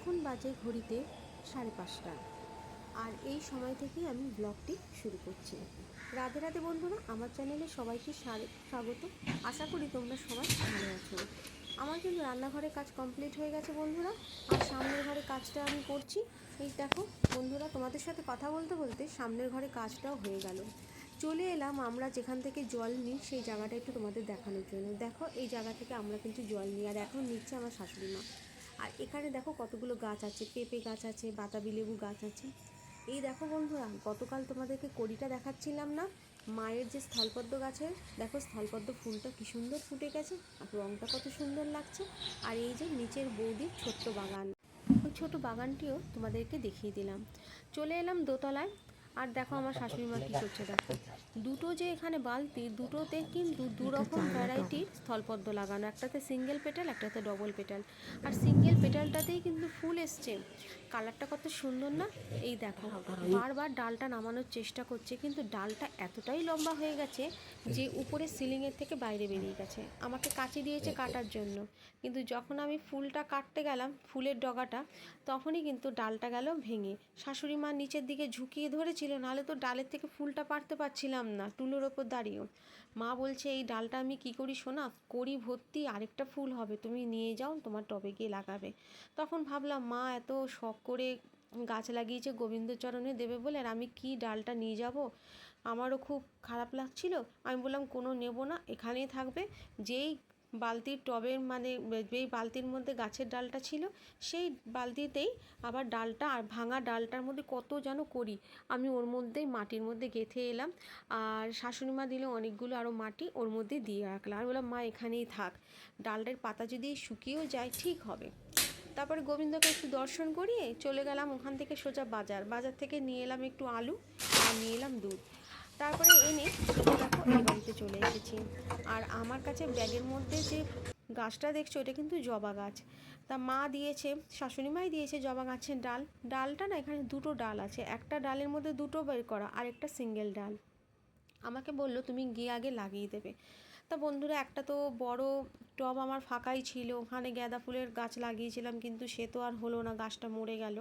এখন বাজে ঘড়িতে সাড়ে পাঁচটা। আর এই সময় থেকেই আমি ব্লগটি শুরু করছি। রাধে রাধে বন্ধুরা, আমার চ্যানেলে সবাইকে স্বাগ- স্বাগত। আশা করি তোমরা সবাই ভালো আছো। আমার কিন্তু রান্নাঘরের কাজ কমপ্লিট হয়ে গেছে বন্ধুরা, আর সামনের ঘরে কাজটা আমি করছি। এই দেখো, বন্ধুরা, তোমাদের সাথে কথা বলতে বলতে সামনের ঘরে কাজটাও হয়ে গেল। চলে এলাম আমরা যেখান থেকে জল নিই, সেই জায়গাটা একটু তোমাদের দেখানোর জন্য। দেখো, এই জায়গা থেকে আমরা কিন্তু জল নিই, আর এখন নিচ্ছে আমার শাশুড়ি মা। আর এখানে দেখো কতগুলো গাছ আছে, পেঁপে গাছ আছে বাতাবি লেবু গাছ আছে। এই দেখো বন্ধুরা, গতকাল তোমাদেরকে কড়িটা দেখাচ্ছিলাম না, মায়ের যে স্থলপদ্ম গাছের, দেখো স্থলপদ্ম ফুলটা কি সুন্দর ফুটে গেছে আর রঙটা কত সুন্দর লাগছে। আর এই যে নিচের বৌদির ছোট্ট বাগান, ওই ছোট বাগানটিও তোমাদেরকে দেখিয়ে দিলাম। চলে এলাম দোতলায় আর দেখো আমার শাশুড়ি মা কী করছে দেখো। দুটো যে এখানে বালতি, দুটোতে কিন্তু দু রকম ভ্যারাইটির স্থলপদ্ম লাগানো। একটাতে সিঙ্গেল পেটাল একটাতে ডবল পেটাল আর সিঙ্গেল পেটালটাতেই কিন্তু ফুল এসছে। কালারটা কত সুন্দর না? এই দেখো, বারবার ডালটা নামানোর চেষ্টা করছে, কিন্তু ডালটা এতটাই লম্বা হয়ে গেছে যে উপরে সিলিংয়ের থেকে বাইরে বেরিয়ে গেছে। আমাকে কাঁচি দিয়েছে কাটার জন্য। কিন্তু যখন আমি ফুলটা কাটতে গেলাম, ফুলের ডগাটা, তখনই কিন্তু ডালটা গেল ভেঙে। শাশুড়ি মা নিচের দিকে ঝুঁকিয়ে ধরেছিল নাহলে তো ডালের থেকে ফুলটা পারতে পারছিলাম না, টুলোর ওপর দাঁড়িয়েও। মা বলছে, এই ডালটা আমি কি করি শোনা করি ভর্তি, আরেকটা ফুল হবে, তুমি নিয়ে যাও, তোমার টবে গিয়ে লাগাবে। তখন ভাবলাম, মা এত শখ করে গাছ লাগিয়েছে, গোবিন্দচরণে দেবে বলে, আর আমি কি ডালটা নিয়ে যাব? আমারও খুব খারাপ লাগছিল, আমি বললাম, কোনো নেব না, এখানেই থাকবে, যেই বালতির টবের মানে যেই বালতির মধ্যে গাছের ডালটা ছিল, সেই বালতিতেই আবার ডালটা আর ভাঙা ডালটার মধ্যে কত যেন করি। আমি ওর মধ্যেই মাটির মধ্যে গেঁথে এলাম। আর শাশুড়ি মা দিলে অনেকগুলো আরও মাটি ওর মধ্যে দিয়ে রাখলাম আর বললাম, মা, এখানেই থাক। ডালটার পাতা যদি শুকিয়েও যায়, ঠিক হবে। তারপরে গোবিন্দকে একটু দর্শন করিয়ে চলে গেলাম ওখান থেকে সোজা বাজার। বাজার থেকে নিয়ে এলাম একটু আলু আর নিয়ে এলাম দুধ। তারপরে এনে দেখো এই বাড়িতে চলে এসেছি। আর আমার কাছে ব্যাগের মধ্যে যে গাছটা দেখছ, এটা কিন্তু জবা গাছ। তা মা দিয়েছে, শাশুড়ি মাই দিয়েছে জবা গাছের ডাল। ডালটা না এখানে দুটো ডাল আছে। একটা ডালের মধ্যে দুটো বের করা, আর একটা সিঙ্গেল ডাল। আমাকে বলল, তুমি গিয়ে আগে লাগিয়ে দেবে। তা বন্ধুরা, একটা তো বড় টব আমার ফাঁকাই ছিল। ওখানে গাঁদা ফুলের গাছ লাগিয়েছিলাম, কিন্তু সে তো আর হলো না, গাছটা মরে গেল।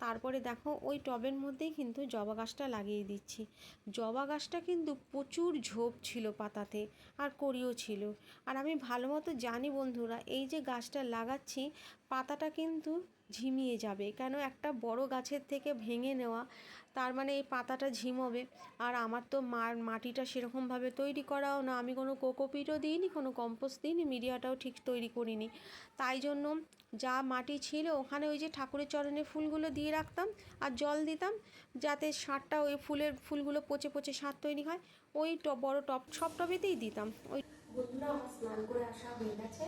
তারপরে দেখো ওই টবের মধ্যেই কিন্তু জবা গাছটা লাগিয়ে দিচ্ছি। জবা গাছটা কিন্তু প্রচুর ঝোপ ছিল পাতাতে আর করিও ছিল। আর আমি ভালো মতো জানি বন্ধুরা, এই যে গাছটা লাগাচ্ছি, পাতাটা কিন্তু ঝিমিয়ে যাবে। কেন? একটা বড় গাছের থেকে ভেঙে নেওয়া, তার মানে এই পাতাটা ঝিমবে। আর আমার তো মার মাটিটা সেরকমভাবে তৈরি করাও না। আমি কোনো কোকোপিটও দিইনি, কোনো কম্পোস্ট দিইনি, মিডিয়াটাও ঠিক তৈরি করিনি। তাই জন্য যা মাটি ছিল, ওখানে ওই যে ঠাকুরের চরণে ফুলগুলো দিয়ে রাখতাম আর জল দিতাম, যাতে সারটা ওই ফুলের, ফুলগুলো পচে পচে সার তৈরি হয়, ওই বড় টব সব টবেতেই দিতাম। ওই স্নান করে আসা হয়ে গেছে।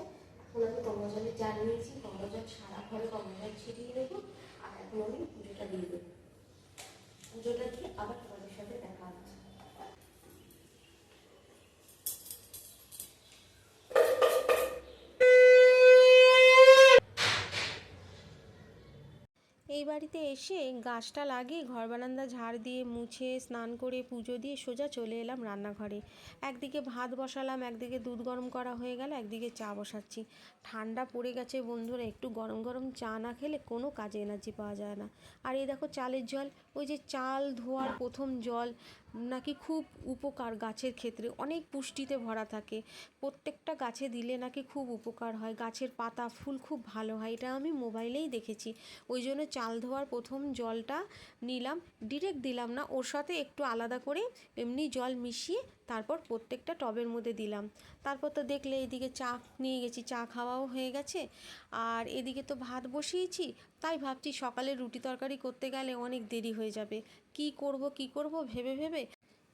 এখন আমি জানিয়েছি জলে জাল নিয়েছি কমলা সারা ঘরে কমলা জল ছিটিয়ে দেবো। আর এখন আমি পুজোটা দিয়ে দেবো। পুজোটা দিয়ে আবার বাড়িতে এসে গাছটা লাগিয়ে ঘর বারান্দা ঝাড় দিয়ে মুছে, স্নান করে, পুজো দিয়ে সোজা চলে এলাম রান্নাঘরে। একদিকে ভাত বসালাম, একদিকে দুধ গরম করা হয়ে গেল, একদিকে চা বসাচ্ছি। ঠান্ডা পড়ে গেছে বন্ধুরা, একটু গরম গরম চা না খেলে কোনো কাজে এনার্জি পাওয়া যায় না। আর এই দেখো চালের জল ওই যে চাল ধোয়ার প্রথম জল নাকি খুব উপকার গাছের ক্ষেত্রে। অনেক পুষ্টিতে ভরা থাকে। প্রত্যেকটা গাছে দিলে নাকি খুব উপকার হয়। গাছের পাতা, ফুল খুব ভালো হয়। এটা আমি মোবাইলেই দেখেছি। ওই জন্য চাল ধোয়ার প্রথম জলটা নিলাম। ডিরেক্ট দিলাম না। ওর সাথে একটু আলাদা করে এমনি জল মিশিয়ে তারপর প্রত্যেকটা টবের মধ্যে দিলাম। তারপর তো দেখলে এদিকে চা নিয়ে গেছি, চা খাওয়াও হয়ে গেছে। আর এদিকে তো ভাত বসিয়েছি, তাই ভাবছি সকালে রুটি তরকারি করতে গেলে অনেক দেরি হয়ে যাবে। কি করব কি করব, ভেবে ভেবে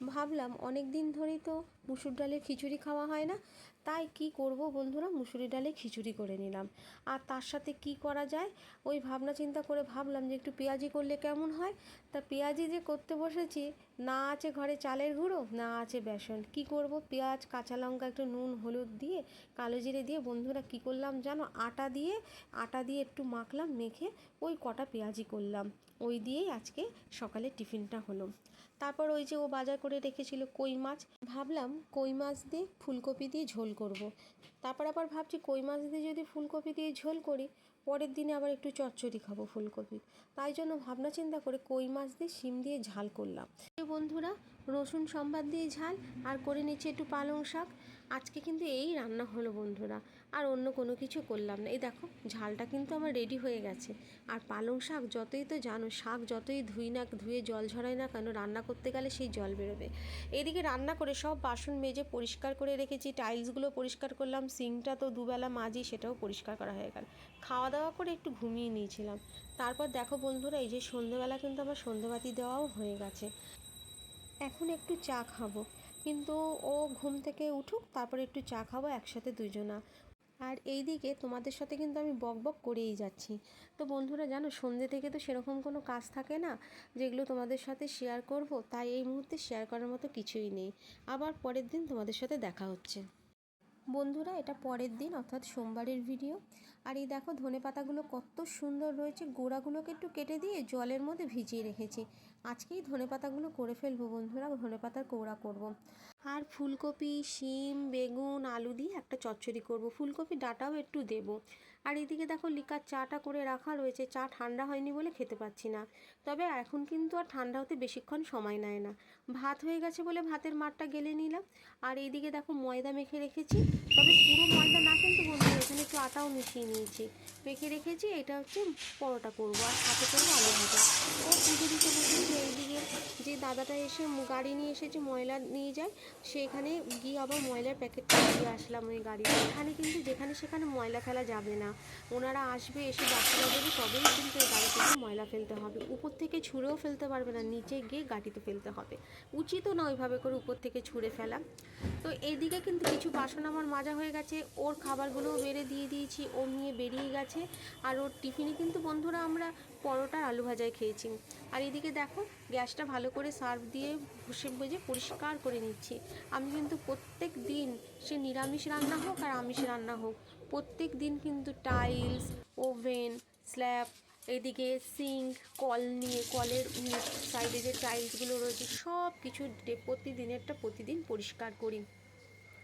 ভাবলাম অনেক দিন ধরেই তো মুসুর ডালের খিচুড়ি খাওয়া হয় না, তাই কি করব বন্ধুরা? মুসুরি ডালে খিচুড়ি করে নিলাম। আর তার সাথে কি করা যায়? ওই ভাবনা চিন্তা করে ভাবলাম যে একটু পেঁয়াজি করলে কেমন হয়? তা পেঁয়াজি যে করতে বসেছি, না আছে ঘরে চালের গুঁড়ো, না আছে বেসন। কি করব? পেঁয়াজ, কাঁচা লঙ্কা, একটু নুন, হলুদ দিয়ে, কালো জিরে দিয়ে, বন্ধুরা কি করলাম জানো? আটা দিয়ে আটা দিয়ে একটু মাখলাম, মেখে ওই কটা পেঁয়াজি করলাম। ওই দিয়েই আজকে সকালে টিফিনটা হলো। তারপর ওই যে ও বাজার করে রেখেছিল কই মাছ, ভাবলাম কই মাছ দিয়ে ফুলকপি দিয়ে ঝোল করব। তারপর আবার ভাবছি কই মাছ দিয়ে যদি ফুলকপি দিয়ে ঝোল করি, পরের দিনে আবার একটু চচ্চড়ি খাব ফুলকপি। তাই জন্য ভাবনা চিন্তা করে কই মাছ দিয়ে শিম দিয়ে ঝাল করলাম। বন্ধুরা, রসুন সম্বাদ দিয়ে ঝাল, আর করে নিচ্ছি একটু পালং শাক। আজকে কিন্তু এই রান্না হলো বন্ধুরা, আর অন্য কোনো কিছু করলাম না। এই দেখো, ঝালটা কিন্তু আমার রেডি হয়ে গেছে। আর পালং শাক যতই তো জানো, শাক যতই ধুই না, ধুয়ে জল ঝরাই না কেন, রান্না করতে গেলে সেই জল বেরোবে। এদিকে রান্না করে সব বাসন মেজে পরিষ্কার করে রেখেছি টাইলসগুলো পরিষ্কার করলাম সিঙ্কটা তো দুবেলা মাজি, সেটাও পরিষ্কার করা হয়ে গেল। খাওয়া দাওয়া করে একটু ঘুমিয়ে নিয়েছিলাম। তারপর দেখো বন্ধুরা, এই যে সন্ধেবেলা কিন্তু আমার সন্ধেবাতি দেওয়াও হয়ে গেছে। এখন একটু চা খাব। কিন্তু ও ঘুম থেকে উঠুক, তারপরে একটু চা খাব, একসাথে দুজনা। আর এই দিকে তোমাদের সাথে কিন্তু আমি বক বক করেই যাচ্ছি। তো বন্ধুরা, জানো সন্ধ্যে থেকে তো সেরকম কোনো কাজ থাকে না, যেগুলো তোমাদের সাথে শেয়ার করব, তাই এই মুহূর্তে শেয়ার করার মতো কিছুই নেই। আবার পরের দিন তোমাদের সাথে দেখা হচ্ছে। বন্ধুরা, এটা পরের দিন, অর্থাৎ সোমবারের ভিডিও আর এই দেখো ধনে পাতাগুলো কত সুন্দর রয়েছে। গোড়াগুলোকে একটু কেটে দিয়ে জলের মধ্যে ভিজিয়ে রেখেছি। আজকেই ধনে পাতাগুলো করে ফেলব বন্ধুরা, ধনে পাতার কোড়া করব। আর ফুলকপি, শিম, বেগুন, আলু দিয়ে একটা চচ্চড়ি করব। ফুলকপি ডাটাও একটু দেব। আর এদিকে দেখো লিকার চাটা করে রাখা রয়েছে। চা ঠান্ডা হয়নি বলে খেতে পাচ্ছি না। তবে এখন কিন্তু আর ঠান্ডা হতে বেশিক্ষণ সময় নেয় না। ভাত হয়ে গেছে বলে ভাতের মারটা গেলে নিলাম। আর এইদিকে দেখো ময়দা মেখে রেখেছি। তবে পুরো ময়দা না কিন্তু বন্ধু এখানে একটু আটাও মিশিয়ে নিয়েছি। মেখে রেখেছি, এটা হচ্ছে পরোটা করব আর সাথে করব আলু ভাজা। ও পুজো দিতে এইদিকে যে দাদাটা এসে গাড়ি নিয়ে এসেছে, ময়লা নিয়ে যায় সেখানে গিয়ে আবার ময়লার প্যাকেটটা দিয়ে আসলাম ওই গাড়িতে। এখানে কিন্তু যেখানে সেখানে ময়লা ফেলা যাবে না। ওনারা আসবে, এসে বাচ্চারা দেবে, তবেই কিন্তু এই গাড়ি থেকে ময়লা ফেলতে হবে। উপর থেকে ছুঁড়েও ফেলতে পারবে না, নিচে গিয়ে গাড়িতে ফেলতে হবে। উচিতও না ওইভাবে করে উপর থেকে ছুঁড়ে ফেলা। তো এইদিকে কিন্তু কিছু বাসন আমার মাজা হয়ে গেছে, ওর খাবারগুলোও বেড়ে দিয়ে দিয়েছি, ও নিয়ে বেরিয়ে গেছে। আর ওর টিফিনে কিন্তু বন্ধুরা আমরা পরোটার আলু ভাজায় খেয়েছি। আর এদিকে দেখো, গ্যাসটা ভালো করে সার্ভ দিয়ে ভুষে ভেজে পরিষ্কার করে নিচ্ছি। আমি কিন্তু প্রত্যেক দিন সে নিরামিষ রান্না হোক আর আমিষ রান্না হোক, প্রত্যেক দিন কিন্তু টাইলস, ওভেন, স্ল্যাব, এদিকে সিঙ্ক, কল নিয়ে, কলের সাইডে যে টাইলসগুলো রয়েছে সব কিছু প্রতিদিনেরটা প্রতিদিন পরিষ্কার করি।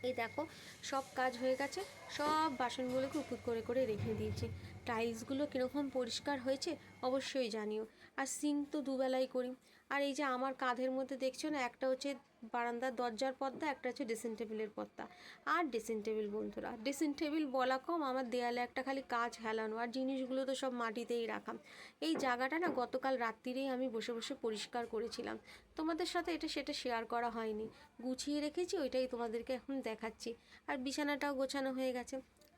এই দেখো, সব কাজ হয়ে গেছে, সব বাসনগুলোকে উপর করে করে রেখে দিয়েছি। টাইলসগুলো কীরকম পরিষ্কার হয়েছে অবশ্যই জানিও। আর সিঙ্ক তো দুবেলাই করি। আর এই যে আমার কাঁধের মধ্যে দেখছ না, একটা হচ্ছে বারান্দার দরজার পর্দা, একটা হচ্ছে ড্রেসিং টেবিলের পর্দা। আর ড্রেসিং টেবিল বন্ধুরা ড্রেসিং টেবিল বলা কম, আমার দেয়ালে একটা খালি কাজ হেলানো, আর জিনিসগুলো তো সব মাটিতেই রাখা। এই জায়গাটা না গতকাল রাত্রিরেই আমি বসে বসে পরিষ্কার করেছিলাম। তোমাদের সাথে এটা সেটা শেয়ার করা হয়নি। গুছিয়ে রেখেছি, ওইটাই তোমাদেরকে এখন দেখাচ্ছি। আর বিছানাটাও গোছানো হয়ে গেছে।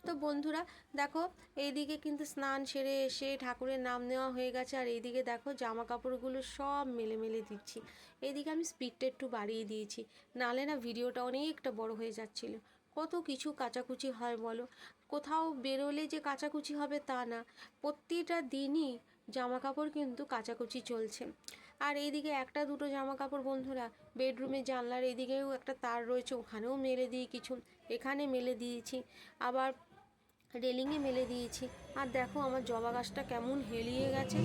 তো বন্ধুরা, দেখো, এইদিকে কিন্তু স্নান সেরে এসে ঠাকুরের নাম নেওয়া হয়ে গেছে, আর এইদিকে দেখো জামা কাপড়গুলো সব মেলে মেলে দিচ্ছি। এইদিকে আমি স্পিডটা একটু বাড়িয়ে দিয়েছি, নালে না ভিডিওটা অনেকটা বড় হয়ে যাচ্ছিল। কত কিছু কাচাকুচি হয় বলো? কোথাও বেরোলে যে কাচাকুচি হবে তা না প্রতিটা দিনই জামা কাপড় কিন্তু কাচাকুচি চলছে। আর এইদিকে একটা দুটো জামা কাপড় বন্ধুরা বেডরুমে জানলার এইদিকেও একটা তার রয়েছে, ওখানেও মেলে দিই কিছু, এখানে মেলে দিয়েছি। আবার রেলিংয়ে মেলে দিয়েছি। আর দেখো আমার জবা গাছটা কেমন হেলিয়ে গেছে।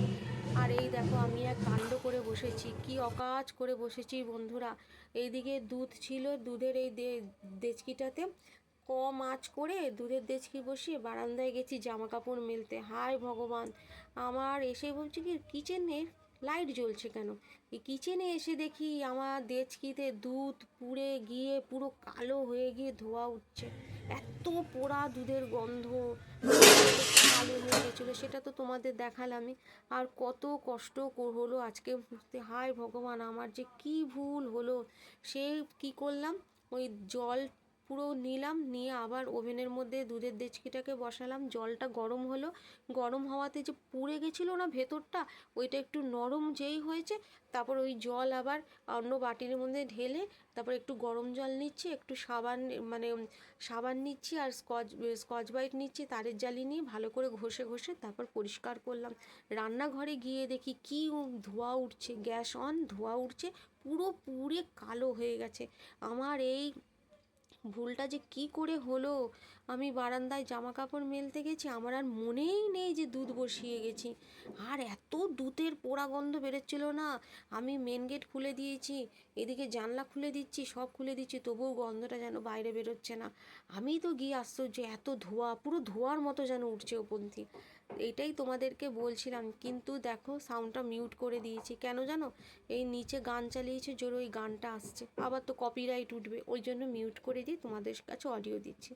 আর এই দেখো আমি এক কাণ্ড করে বসেছি। কি অকাজ করে বসেছি বন্ধুরা। এইদিকে দুধ ছিল, দুধের এই দেচকিটাতে কম আঁচ করে দুধের দেচকি বসিয়ে বারান্দায় গেছি জামা কাপড় মেলতে। হায় ভগবান! আমার এসে বলছি কি, কিচেনের লাইট জ্বলছে কেন? কিচেনে এসে দেখি আমার দেচকিতে দুধ পুড়ে গিয়ে পুরো কালো হয়ে গিয়ে ধোয়া উঠছে। এত পোড়া দুধের গন্ধ, কালো হয়ে গেছিল সেটা তো তোমাদের দেখালামই। আর কত কষ্ট হলো আজকে বুঝতে হায় ভগবান, আমার যে কি ভুল হলো। সে কি করলাম? ওই জল পুরো নিলাম, নিয়ে আবার ওভেনের মধ্যে দুধের দেচকিটাকে বসালাম। জলটা গরম হলো। গরম হওয়াতে যে পুড়ে গেছিল না ভেতরটা, ওইটা একটু নরম যেই হয়েছে, তারপর ওই জল আবার অন্য বাটির মধ্যে ঢেলে, তারপর একটু গরম জল নিচ্ছি, একটু সাবান মানে সাবান নিচ্ছি আর স্কচ স্কচ ব্রাইট নিচ্ছি, তারের জালি নিয়ে ভালো করে ঘষে ঘষে তারপর পরিষ্কার করলাম। রান্নাঘরে গিয়ে দেখি কি ধোঁয়া উঠছে, গ্যাস অন, ধোঁয়া উঠছে, পুরো পুড়ে কালো হয়ে গেছে। আমার এই ভুলটা যে কি করে হলো? আমি বারান্দায় জামা কাপড় মেলতে গেছি, আমার আর মনেই নেই যে দুধ বসিয়ে গেছি। আর এত দুধের পোড়া গন্ধ বেরোচ্ছিল না। আমি মেন গেট খুলে দিয়েছি, এদিকে জানলা খুলে দিচ্ছি, সব খুলে দিচ্ছি, তবুও গন্ধটা যেন বাইরে বেরোচ্ছে না। আমি তো গিয়ে আশ্চর্য, এত ধোয়া, পুরো ধোয়ার মতো যেন উঠছে ওপন্থী এইটাই তোমাদেরকে বলছিলাম। কিন্তু দেখো সাউন্ডটা মিউট করে দিয়েছি। কেন জানো? এই নিচে গান চালিয়েছে, জোর ওই গানটা আসছে। আবার তো কপিরাইট উঠবে, ওই জন্য মিউট করে দিয়ে তোমাদের কাছে অডিও দিচ্ছি।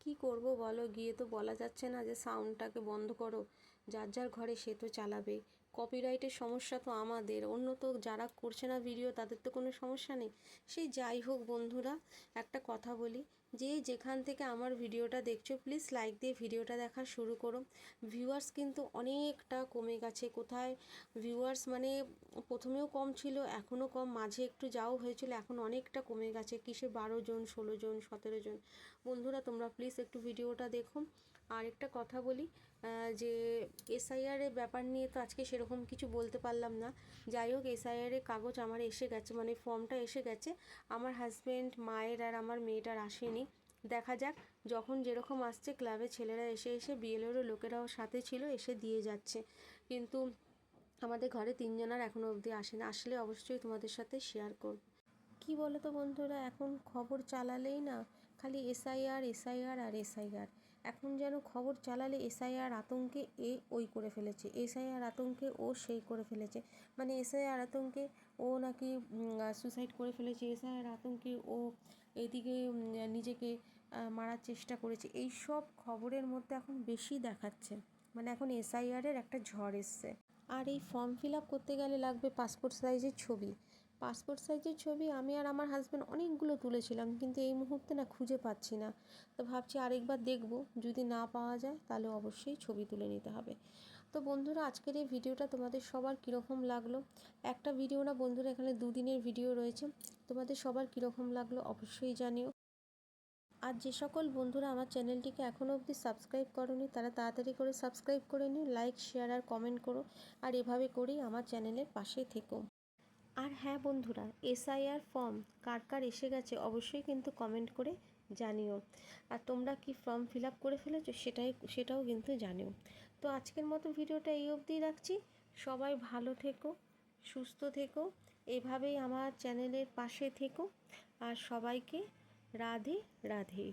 কি করব বলো? গিয়ে তো বলা যাচ্ছে না যে সাউন্ডটাকে বন্ধ করো। যার যার ঘরে সে তো চালাবে। কপিরাইটের সমস্যা তো আমাদের। অন্য তো যারা করছে না ভিডিও তাদের তো কোনো সমস্যা নেই। সেই যাই হোক বন্ধুরা, একটা কথা বলি। যে যেখান থেকে আমার ভিডিওটা দেখছ প্লিজ লাইক দিয়ে ভিডিওটা দেখা শুরু করো। ভিউয়ার্স কিন্তু অনেকটা কমে গেছে। কোথায় ভিউয়ার্স মানে প্রথমেও কম ছিল, এখনও কম। মাঝে একটু যাও হয়েছিল, এখন অনেকটা কমে গেছে। কিসে বারো জন, ষোলো জন, সতেরো জন? বন্ধুরা, তোমরা প্লিজ একটু ভিডিওটা দেখো। আর একটা কথা বলি যে এসআইআরের ব্যাপার নিয়ে তো আজকে সেরকম কিছু বলতে পারলাম না। যাই হোক এসআইআরের কাগজ আমার এসে গেছে মানে ফর্মটা এসে গেছে। আমার হাজব্যান্ড মায়ের আর আমার মেয়েটার আসেনি। দেখা যাক, যখন যেরকম আসছে ক্লাবে ছেলেরা এসে এসে বিএলওরও লোকেরাও সাথে ছিল, এসে দিয়ে যাচ্ছে। কিন্তু আমাদের ঘরে তিনজনের এখনও অবধি আসে না। আসলে অবশ্যই তোমাদের সাথে শেয়ার করব। কি বলো তো বন্ধুরা, এখন খবর চালালেই না, খালি এসআইআর এসআইআর আর এসআইআর এখন যেন খবর চালালে এসআইআর আতঙ্কে এ ওই করে ফেলেছে, এসআইআর আতঙ্কে ও সেই করে ফেলেছে মানে এসআইআর আতঙ্কে ও নাকি সুসাইড করে ফেলেছে, এসআইআর আতঙ্কে ও এদিকে নিজেকে মারার চেষ্টা করেছে, এই সব খবরের মধ্যে এখন বেশি দেখাচ্ছে মানে এখন এসআইআরের একটা ঝড় এসছে। আর এই ফর্ম ফিল আপ করতে গেলে লাগবে পাসপোর্ট সাইজের ছবি পাসপোর্ট সাইজের ছবি আমি আর আমার হাজব্যান্ড অনেকগুলো তুলেছিলাম, কিন্তু এই মুহূর্তে না খুঁজে পাচ্ছি না। তো ভাবছি আরেকবার দেখব, যদি না পাওয়া যায় তাহলে অবশ্যই ছবি তুলে নিতে হবে। তো বন্ধুরা, আজকের এই ভিডিওটা তোমাদের সবার কীরকম লাগল? একটা ভিডিও না বন্ধুরা এখানে দুদিনের ভিডিও রয়েছে, তোমাদের সবার কীরকম লাগল অবশ্যই জানিও। আর যে সকল বন্ধুরা আমার চ্যানেলটিকে এখনও অবধি সাবস্ক্রাইব করনি, তারা তাড়াতাড়ি করে সাবস্ক্রাইব করে নিও লাইক শেয়ার আর কমেন্ট করো। আর এভাবে করেই আমার চ্যানেলের পাশে থেকো। আর হ্যাঁ বন্ধুরা, এসআইআর ফর্ম কার কার এসে গেছে অবশ্যই কিন্তু কমেন্ট করে জানিও। আর তোমরা কি ফর্ম ফিল আপ করে ফেলেছো সেটাই, সেটাও কিন্তু জানিও। তো আজকের মতো ভিডিওটা এই অবধিই রাখছি। সবাই ভালো থেকো, সুস্থ থেকো, এভাবেই আমার চ্যানেলের পাশে থেকো। আর সবাইকে রাধে রাধে।